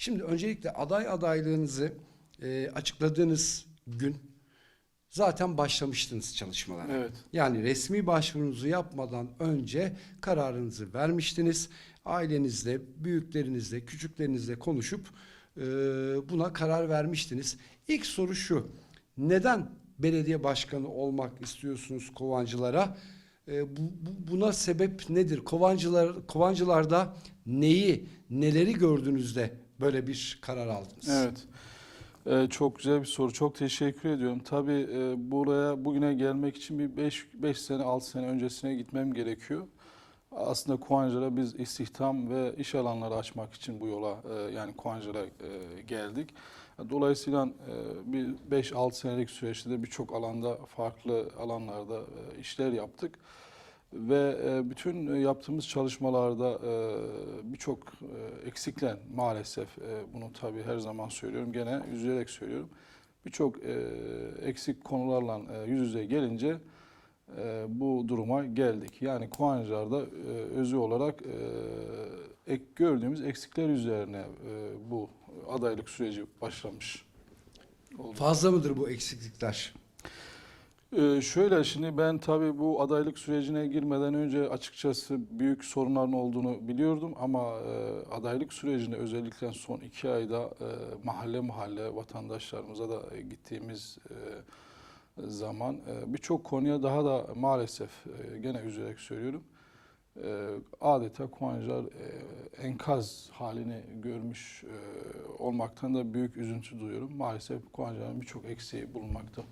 Şimdi öncelikle aday adaylığınızı e, açıkladığınız gün zaten başlamıştınız çalışmalara. Evet. Yani resmi başvurunuzu yapmadan önce kararınızı vermiştiniz. Ailenizle, büyüklerinizle, küçüklerinizle konuşup e, buna karar vermiştiniz. İlk soru şu. Neden belediye başkanı olmak istiyorsunuz Kovancılara? E, bu, bu- buna sebep nedir? Kovancılar Kovancılarda neyi, neleri gördüğünüzde böyle bir karar aldınız? Evet. Ee, çok güzel bir soru. Çok teşekkür ediyorum. Tabii e, buraya bugüne gelmek için bir 5 5 sene 6 sene öncesine gitmem gerekiyor. Aslında Kuancı'ra biz istihdam ve iş alanları açmak için bu yola e, yani Kuancı'ra e, geldik. Dolayısıyla e, bir 5-6 senelik süreçte de birçok alanda farklı alanlarda e, işler yaptık. Ve e, bütün yaptığımız çalışmalarda e, birçok e, eksikler maalesef e, bunu tabii her zaman söylüyorum gene üzülerek söylüyorum. Birçok e, eksik konularla e, yüz yüze gelince e, bu duruma geldik. Yani Kuancılar'da e, özü olarak e, ek, gördüğümüz eksikler üzerine e, bu adaylık süreci başlamış. oldu. Fazla mıdır bu eksiklikler? Ee, şöyle şimdi ben tabii bu adaylık sürecine girmeden önce açıkçası büyük sorunların olduğunu biliyordum ama e, adaylık sürecinde özellikle son iki ayda e, mahalle mahalle vatandaşlarımıza da e, gittiğimiz e, zaman e, birçok konuya daha da maalesef e, gene üzülerek söylüyorum e, adeta Kuvancılar e, enkaz halini görmüş e, olmaktan da büyük üzüntü duyuyorum. Maalesef Kuvancıların birçok eksiği bulunmakta.